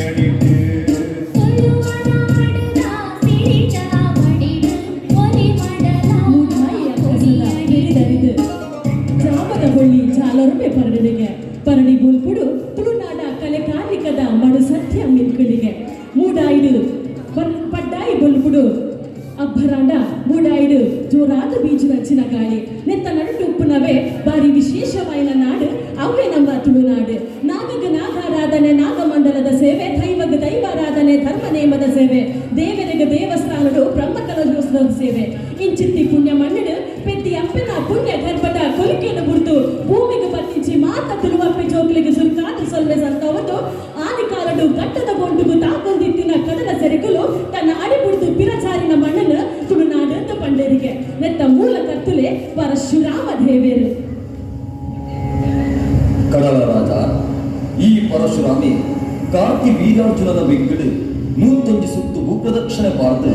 Jerry, ದೇವೇರು ಕಡಲ ರಾಜ ಈ ಪರಶುರಾಮಿ ಕಾರ್ತಿ ವೀರಾರ್ಜುನನ ಬೆಂಕಡು ನೂತೊಂಜಿ ಸುತ್ತು ಭೂಪ್ರದಕ್ಷಿಣೆ ಪಾರ್ದು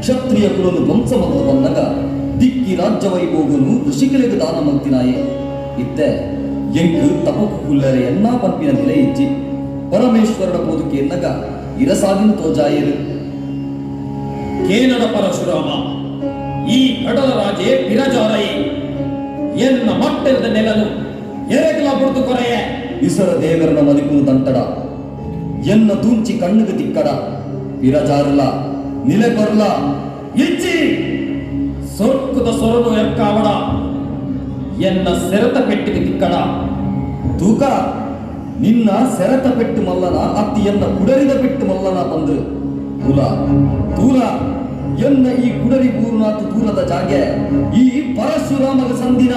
ಕ್ಷತ್ರಿಯ ಕುಲನು ಧ್ವಂಸ ಮತ್ತು ಬಂದಾಗ ದಿಕ್ಕಿ ರಾಜ್ಯ ವೈಭೋಗನು ಋಷಿಗಳಿಗೆ ದಾನ ಮಂತಿನಾಯೆ. ಇತ್ತೆ ಎಂಕು ತಪಕು ಕುಲ್ಲರೆ ಎನ್ನಾ ಪಂಪಿನ ನೆಲೆ ಇಜ್ಜಿ. ಪರಮೇಶ್ವರನ ಬೋದುಕೆ ಎನ್ನಗ ಇರಸಾಗಿನ ತೋಜಾಯರು. ಕೇನಡ ಪರಶುರಾಮ ಈ ಕಡಲ ರಾಜೆ ಬಿರಜಾರಯೇ ಎನ್ನ ಮಟ್ಟದ ನೆಲನು ಎರಗಲ ಬಿಡ್ತು ಕೊರೆಯ? ಇಸರ ದೇವರನ ಮದಿಪುನು ದಂಟಡ ಎನ್ನ ತೂಂಚಿ ಕಣ್ಣುಗೆ ತಿಕ್ಕಡ. ಇರಜಾರಲ ನಿಲೆ ಬರ್ಲ ಇಚ್ಚಿ! ಸೊರ್ಕುದ ಸೊರನು ಎಕ್ಕಾವಡ ಎನ್ನ ಸೆರತ ಪೆಟ್ಟಿಗೆ ತಿಕ್ಕಡ. ತೂಕ ನಿನ್ನ ಸೆರತ ಪೆಟ್ಟು ಮಲ್ಲನ ಅತ್ತಿ ಎನ್ನ ಕುಡರಿದ ಪೆಟ್ಟು ಮಲ್ಲನ ತಂದ್ರು ತೂಲ ತೂಲ. ಎನ್ನ ಈ ಕುಡರಿ ಬೂರುನಾಥ ದೂರದ ಜಾಗೆ, ಈ ಪರಶುರಾಮಗ ಸಂದಿನ.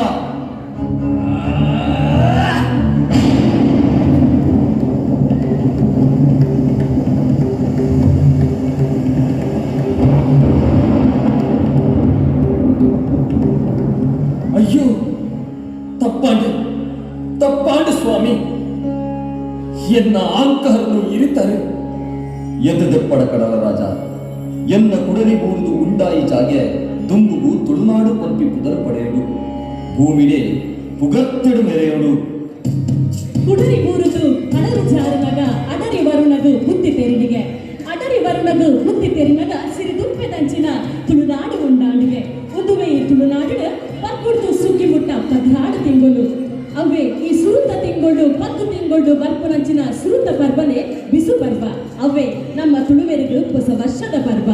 ಅಯ್ಯೋ, ತಪ್ಪಾಂಡು ತಪ್ಪಾಂಡು ಸ್ವಾಮಿ. ಎನ್ನ ಆಂಕಹರನ್ನು ಇರಿತಾರೆ. ಎದ್ದೆಪ್ಪಡ ಕಡಲ ರಾಜ. ಎನ್ನ ಕುಡರಿ ಬೂರುದು ಉಂಡಾಯಿ ಜಾಗೆ ದುಂಬುಗು ತುಳುನಾಡು ಪಂಪಿ ಪುದರ ಪಡೆಯಡು. ಭೂಮಿಡೆ ಪುಗತ್ತೆಡು ಮೆರೆಯಡು. ಕುಡರಿ ಬೂರುದು ಅಡರು ಜಾರುನಗ ಅಡರಿ ವರುಣದು ಬುದ್ಧಿ ತೆರಿನಿಗೆ ಅಡರಿ ವರುಣದು ಬುದ್ಧಿ ತೆರಿನಗ ಸಿರಿ ದುಪ್ಪೆ ದಂಚಿನ ತುಳುನಾಡು ಉಂಡಾಡಿಗೆ ಉದುವೆ ತುಳುನಾಡು ತುಳುನಾಡಿನ ಪಕ್ಕುಡ್ದು ಸುಗ್ಗಿ ಮುಟ್ಟ ಪದ್ರಾಡು ತಿಂಗಳು ಅವೇ ಈ ಸುರುತ ತಿಂಗಳು ಪತ್ತು ತಿಂಗಳು ಬರ್ಪುನಂಚಿನ ಸುರುತ ಪರ್ಬನೆ ಬಿಸು ಪರ್ವ. ಅವೇ, ನಮ್ಮ ತುಳುವೆರಿಗೂ ಹೊಸ ವರ್ಷದ ಪರ್ವ.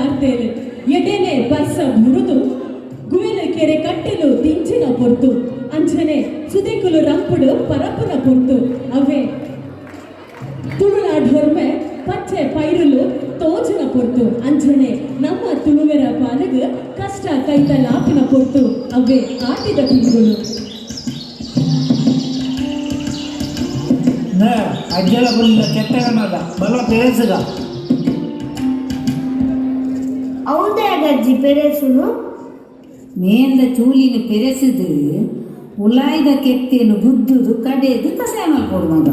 ತಿಂಗೊಲೆ ಎದೆನೆ ಬರ್ಸ ಮುರಿದು ಗುವಿನ ಕೆರೆ ಕಟ್ಟೆಲು ದಿಂಚಿನ ಪೊರ್ತು ಅಂಜನೆ ಸುದೆಕುಲು ರಂಪುಡು ಪರಪುನ ಪೊರ್ತು ಅವೇ ತುಳುನಾಡ್ ಪಚ್ಚೆ ಪೈರುಲು ತೋಜಿನ ಪೊರ್ತು ಅಂಜನೆ, ನಮ್ಮ ತುಳುವೆರ ಪಾಲಗ ಕಷ್ಟ ಕೈತ ಲಾಪಿನ ಪೊರ್ತು ಅವೇ, ಆಟಿದ ತಿಂಗಳು ಅಜ್ಜಲ ಬಂದ ಕೆಟ್ಟ ಬಲ ಪೇಸಗ ಪೆರೆಸುನು ಮೇಂದ ಚೂಲಿನ ಪೆರೆಸಿದು ಉಲಾಯ್ದ ಕೆತ್ತೇನು ಗುದ್ದುದು ಕಡೆದು ಕಸಾಯ ಮಾಡ್ಕೊಡು ಮಗ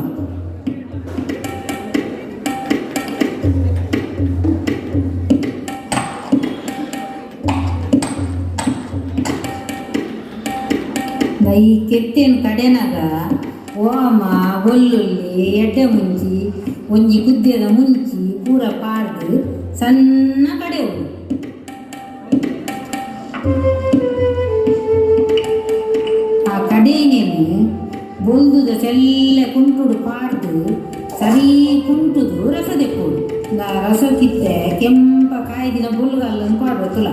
ಈ ಕೆತ್ತೇನು ಕಡೆನಾಗ ಓಮ ಒಳ್ಳುಳ್ಳಿ ಎಡ್ಡೆ ಮುಂಚಿ ಒಂಜಿ ಕುದ್ಯದ ಮುಂಚಿ ಪೂರ ಪಾಡ್ದು ಸಣ್ಣ ಕಡೆ ಹೋಗು ಕುಂಟುಡು ಪಾಡ್ದು ಸರಿ ಕುಂಟುದು ರಸ ತೆಪ್ಪುಡು ಆ ರಸ ಕಿತ್ತೆ ಕೆಂಪ ಕಾಯ್ದಿನ ಬುಲ್ಗಲ್ಲನ್ನು ಪಾಡ್ಬೇಕು ತುಲ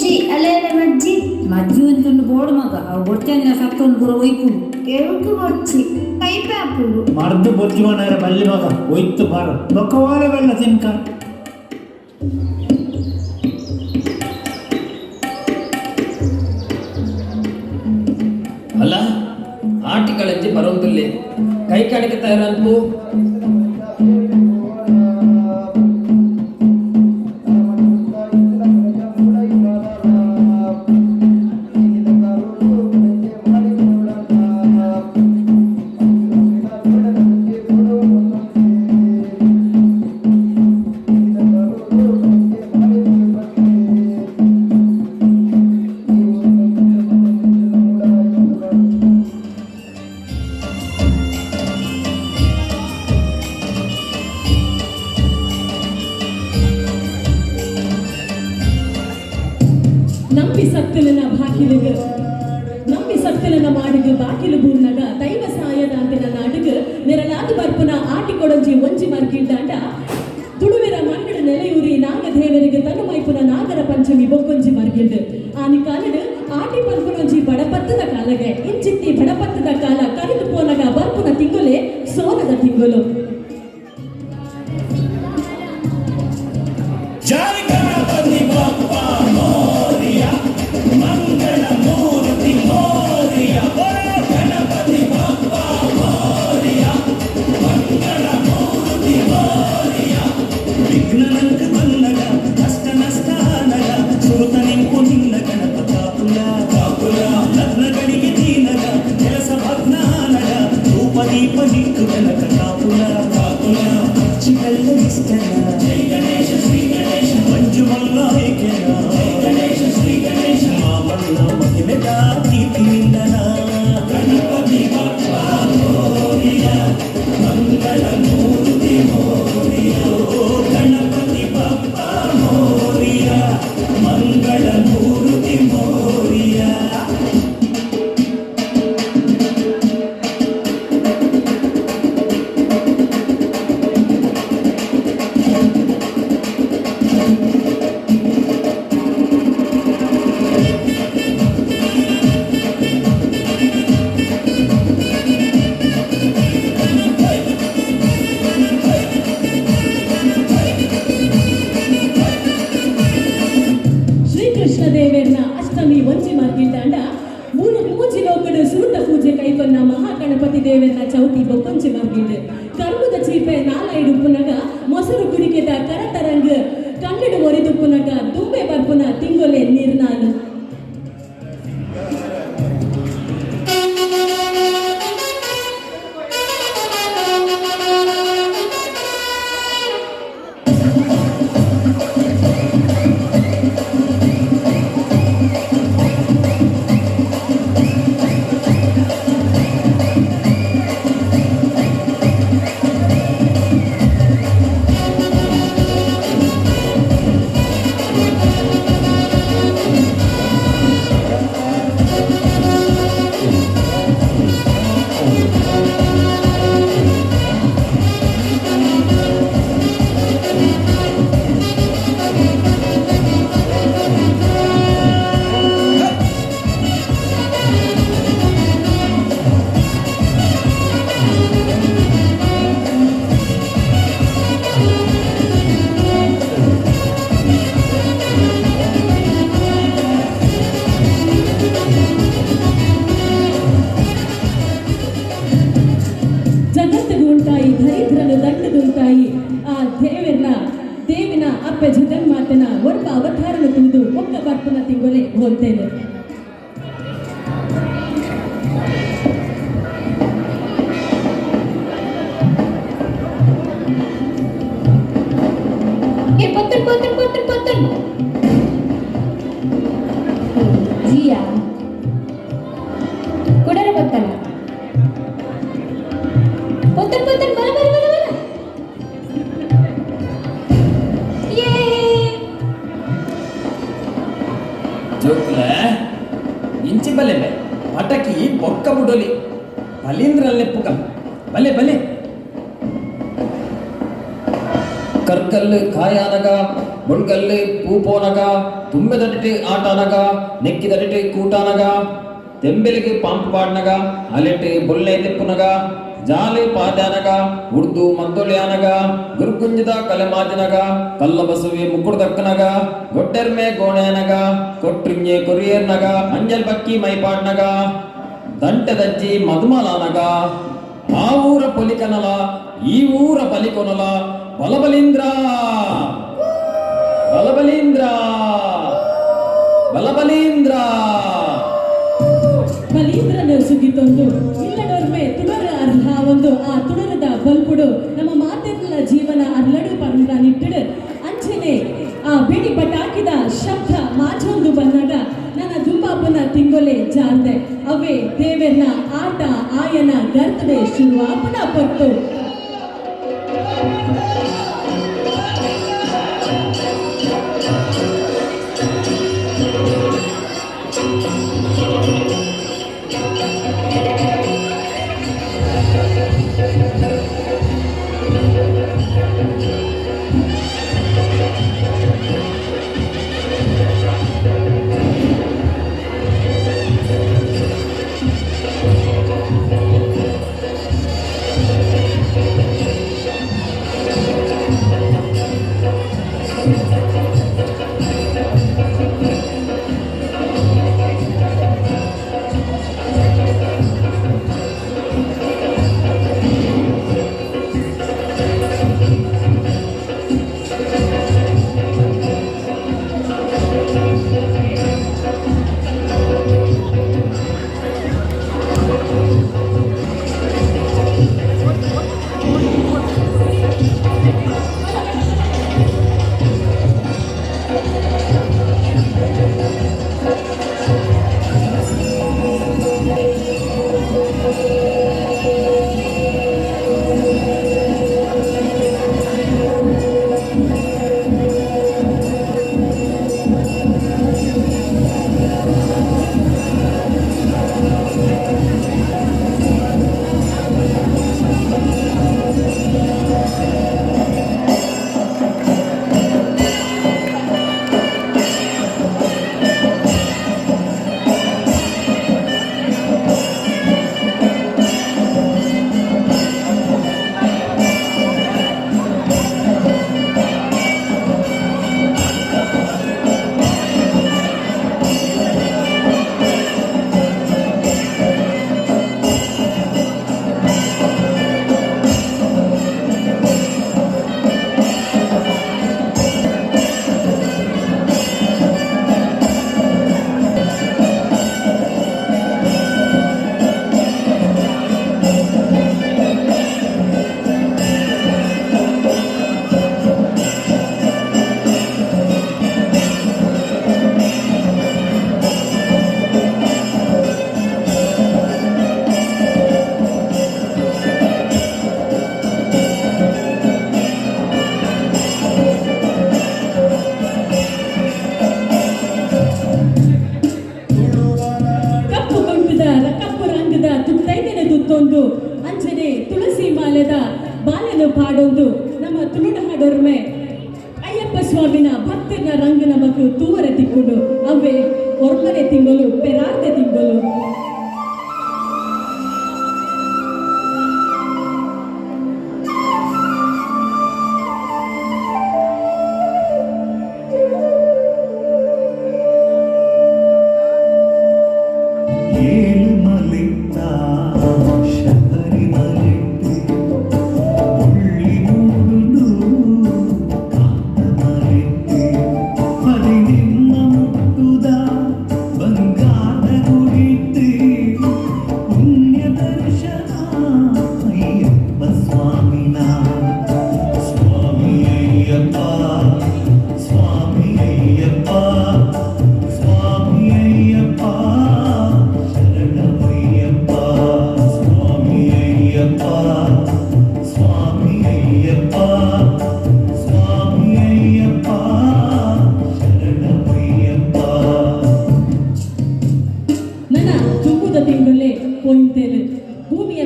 ಜಿ ಅಲ್ಲೇನೆ ಮಜ್ಜಿ. ಮಜ್ಜಿ ಒಂದು ಬೋಡು ಮಗ ಅವು ಗೊತ್ತಂದಿನ ಸತ್ತೊಂದು ಪೂರ ಒಯ್ಪುಡು ಕೆಂಪು ಬೊಚ್ಚಿ ಕೈಪೆ ಹಾಪುಡು ಮರ್ದು ಬೊಜ್ಜುವನರ ಬಲ್ಲಿ ಮಗ ಒಯ್ತು ಬಾರ. ಬೊಕ್ಕವಾಲ ಬೆಲ್ಲ ತಿನ್ಕ. ಬರೋದಿಲ್ಲ ಕೈ ಕಾಣಿಕೆ ತಯಾರಂತು ಬಾಕಿಲಿಗೆ ನಂಬಿ ಸತ್ಯನ ಮಾಡಿದ ಬಾಕಿಲು ಬೂರ್ನಗ ದೈವ ಸಾಯದ ನನ್ನ ನಾಡಿಗ ನೆರಳಾದ ಬರ್ಪುನ ಆಟಿ ಕೊಡಂಜಿ ಒಂಜಿ ಮರ್ಗಿಡ್ಡಾಂಡ ತುಳುವೆರ ಮಂಗಳ ನೆಲೆಯೂರಿ ನಾಗದೇವರಿಗೆ ತನ್ನ ಮೈಪುನ ನಾಗರ ಪಂಚಮಿ ಬೊಕ್ಕೊಂಜಿ ಮರ್ಗಿಡ್ ಆನಿ ಕಾಲಡ್ ಆಟಿ ಬರ್ಪುನೊಂಜಿ ಬಡಪತ್ತದ ಕಾಲಗೆ ಇಂಚಿತ್ತಿ ಬಡಪತ್ತದ ಕಾಲ ಕರೆದು ಪೋನಗ ಬರ್ಪುನ ತಿಂಗೊಲೆ ಸೋನದ ತಿಂಗೊಲು. ದೇವೇರ್ನ ಚೌತಿ ಬೊಕ್ಕೊಂಜಿ ಮಾರ್ಗಿಡ್ ಕರ್ಮದ ಚೀಪೆ ನಾಲೈಡು ಪುನಗ ಮೊಸರು ಕುರಿಕೆದ ಕರತರಂಗ ತಿಂಗೊಲೆ ತುಂಬೆದಟಿಟಿ ಆಟಾನಗ ನೆಕ್ಕಿದಟಿಟಿ ಕೂಟಾನಗ ತೆಂಬೆಲಿಗೆ ಪಾಂಪು ಪಾಡ್ನಗ ಅಲೆಟಿ ಬೊಲ್ಲೆ ತೆಪ್ಪುನಗ ಜಾಲಿ ಪಾದ್ಯಾನಗ ಉರ್ದು ಮಂದೊಳ್ಯಾನಗ ಗುರುಗುಂಜದ ಕಲೆಮಾದಿನಗ ಕಲ್ಲ ಬಸುವೆ ಮುಕ್ಕುಡ್ದಕ್ಕನಗ ಗೊಟ್ಟೆರ್ಮೆ ಗೋಣ್ಯಾನಗ ಕೊಟ್ರಿಂಜೆ ಕೊರಿಯರ್ನಗ ಅಂಜಲ್ ಬಕ್ಕಿ ಮೈಪಾಡ್ನಗ ದಂಟದಜ್ಜಿ ಮಧುಮಲಾನಗ ಆ ಊರ ಪೊಲಿಕನಲ ಈ ಊರ ಬಲಿಕೊನಲ ಬಲಬಲೀಂದ್ರ ಬಲಬಲೀಂದ್ರ ಬಲಬಲೀಂದ್ರ. ಬಲೀಂದ್ರನ ಸುಗಿತೊಂದು ಇಲ್ಲಡೋರ್ಮೆ ತುಡರ ಅರ್ಹ ಒಂದು, ಆ ತುಡರದ ಬಲ್ಪುಡು ನಮ್ಮ ಮಾತೆಲ್ಲ ಜೀವನ ಅರ್ಲಡು ಪರಂದ್ರ ನಿಟ್ಟಿಡು. ಅಂಚನೆ ಆ ಬಿಡಿ ಪಟಾಕಿದ ಶಬ್ದ ಮಾಚೊಂದು ಬಂದಾಗ ನನ್ನ ದುಂಬಾಪನ ತಿಂಗೊಲೆ ಜಾರ್ದೆ. ಅವೇ ದೇವೆನ್ನ ಆಟ, ಆಯನ ಗರ್ತದೆ ಶುರುವಾಪನ ಪಟ್ಟು.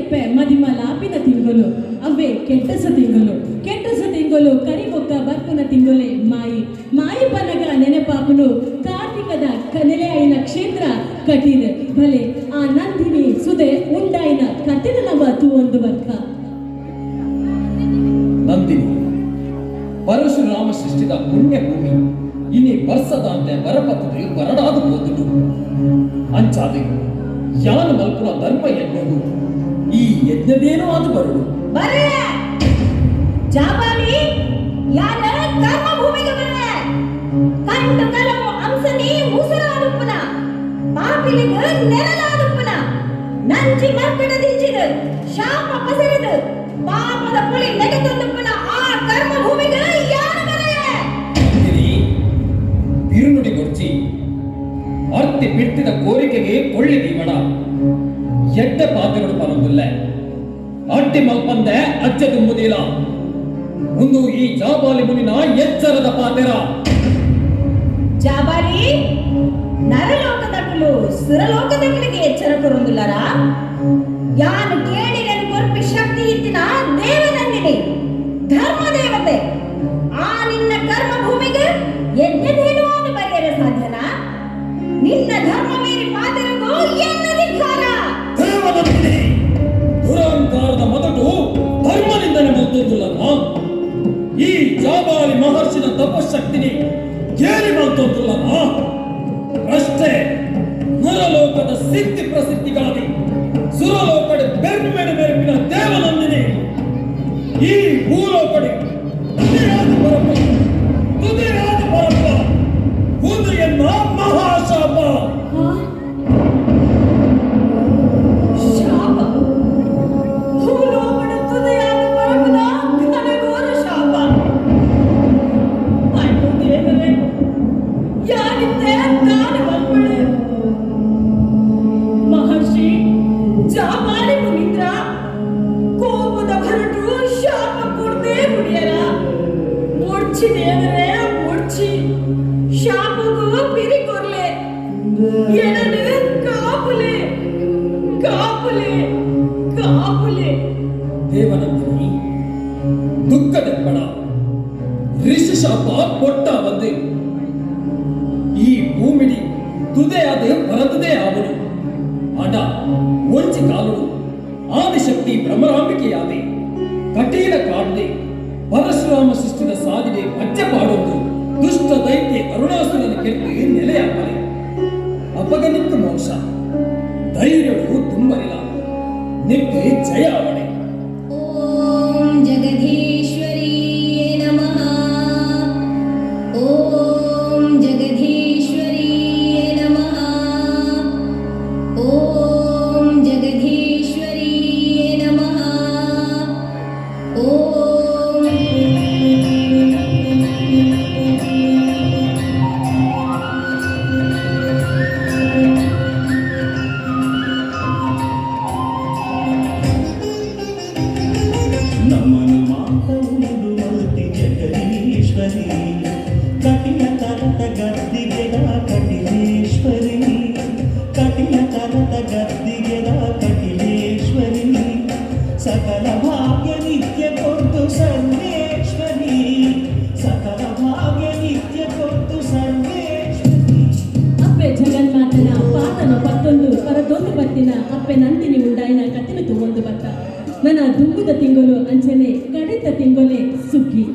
ಕೆಪ್ಪೆ ಮದಿಮ ಲಾಪಿನ ತಿಂಗಳು ಅವೆ ಕೆಟ್ಟಸ ತಿಂಗಳು ಕೆಟ್ಟಸ ತಿಂಗಳು ಕರಿಮೊಕ್ಕ ಬರ್ಪುನ ತಿಂಗೊಲೆ ಮಾಯಿ. ಮಾಯಿ ಪನಗ ನೆನಪಾಪುನು ಕಾರ್ತಿಕದ ಕನೆಲೆ ಕನೆಲೆಯಾಯಿನ ಕ್ಷೇತ್ರ ಕಠಿಣ. ಭಲೆ, ಆ ನಂದಿನಿ ಸುದೆ ಉಂಡಾಯಿನ ಕಠಿಣ ನಮ್ಮ ತೂ ಒಂದು ವರ್ಗ. ನಂದಿನಿ, ಪರಶುರಾಮ ಸೃಷ್ಟಿದ ಪುಣ್ಯ ಭೂಮಿ ಇನಿ ಬರ್ಸದಂತೆ ಬರಪತ್ರಿ ಬರಡಾದ ಹೋದುದು. ಅಂಚಾದೆ ಯಾನ ಮಲ್ಪುರ ಧರ್ಮ ಎನ್ನುವುದು. ಈ ಯಜ್ಞದೇನೋ ಅದು ಬರುಡು ಬರ್ರೆ ಜಾಬಾಲಿ ಯಾನ ಕರ್ಮ ಭೂಮಿಗೆ ಬರ್ರೆ ಕಂಡು ಕಲವು ಅಂಸನಿ ಉಸಿರಾಡುಪ್ಪನ ಪಾಪಿಲಿಗ ನೆರಳಾಡುಪ್ಪನ ನಂಜಿ ಮರ್ಕಡದಿಂಚಿದ ಶಾಪ ಪಸರಿದ ಪಾಪದ ಪುಳಿ ನೆಗೆತೊಂದುಪ್ಪನ ಅಡ್ಡಿ ಮಲ್ಪಂದೆ ಅಜ್ಜ ತುಂಬುದಿಲ್ಲ. ಮುಂದು ಈ ಜಾಬಾಲಿ ಮುನಿನ ಎಚ್ಚರದ ಪಾತೆರ ಜಾಬಾಲಿ ನರಲೋಕದಗಳು ಸುರಲೋಕದಗಳಿಗೆ ಎಚ್ಚರ ಕೊರೊಂದುಲ್ಲರ ಯಾನು ಕೇಳಿರನು ಕೊರ್ಪಿ ಶಕ್ತಿ ಇತ್ತಿನ ದೇವನನ್ನಿನಿ ಧರ್ಮ ದೇವತೆ ಆ ನಿನ್ನ ಕರ್ಮ ಭೂಮಿಗೆ ಯಜ್ಞದೇನು ಅದು ಬರೆಯಲು ಸಾಧ್ಯನಾ? ನಿನ್ನ ತಪಶಕ್ತಿನಿ ಕೇಳಿ ಮಲ್ತೊಂದುಲ್ಲನ ಅಷ್ಟೇ ನರಲೋಕದ ಸಿದ್ಧಿ ಪ್ರಸಿದ್ಧಿಗಾಗಿ ಸುರಲೋಕಡೆ ಮೇಲೆ ಬೆರಪಿನ ದೇವನಂದಿನಿ. ಈ ಭೂಲೋಕಡೆ ತುದಿರಾದ ಪರಪ ತುದಿರಾದ ಪರಪ ಒಂದು ಎನ್ನ ನನ್ನ ದುಂಬುದ ತಿಂಗಳು ಅಂಚನೆ ಕಡಿತ ತಿಂಗೊಲೆ ಸುಗ್ಗಿ.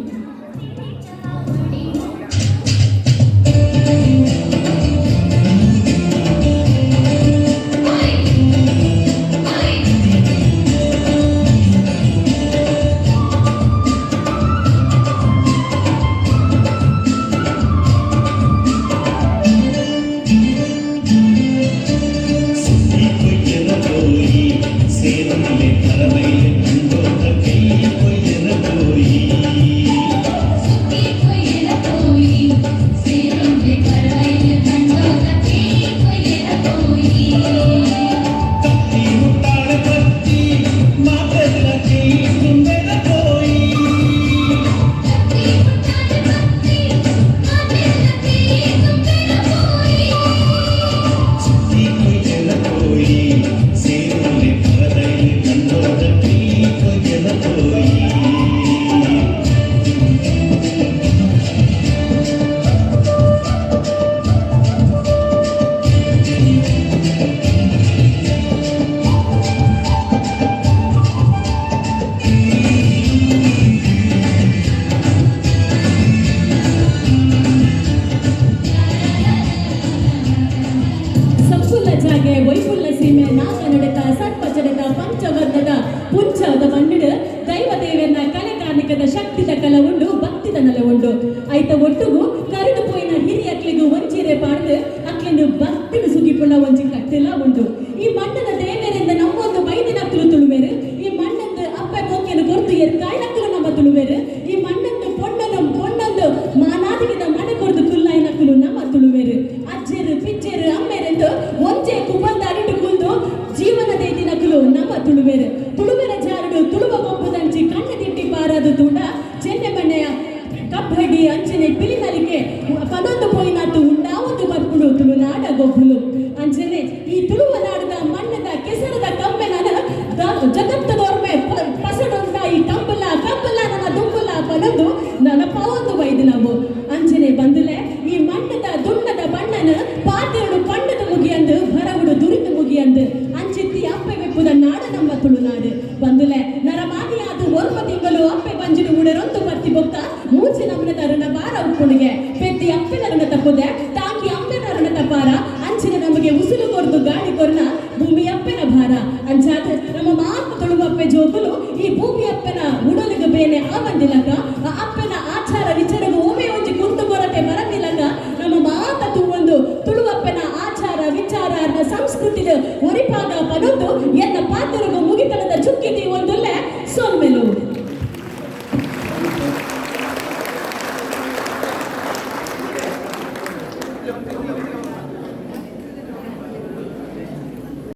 ಕರೆದು ಪೋಯಿನ ಹಿರಿಯ ಅಕ್ಲಿಗೆ ಒಂಚೀರೆ ಪಾಡ್ದು ಅಕ್ಲಿನ ಭಕ್ತಿನ ಸುಗ್ಗಿಪುಣ್ಣ ಒಂಚಿ ಕಟ್ಟೆಲ್ಲ ಉಂಟು ಆಕೆಯನ್ನು ಕಂಡದ ಮುಗಿಯಂದು ಹೊರಗುಡು ದುರಿತು ಮುಗಿಯಂದು ಅಂಚಿತ್ತಿ ಅಪ್ಪೆ ಬೆಪ್ಪುದ ನಾಡ ನಮ್ಮ ತುಳುನಾಡು ಬಂದುಲೆ ನರಮಾಗಿ ಅದು ಒಂದು ತಿಂಗಳು ಅಪ್ಪೆ ಬಂಜಿಡು ಉಡರೊಂದು ಬರ್ತಿ ಬೊಕ್ಕ ಮೂಚಿ ನಮ್ಮನೆ ತರುಣ ಬಾರ ಉಪ್ಪುಣಿಗೆ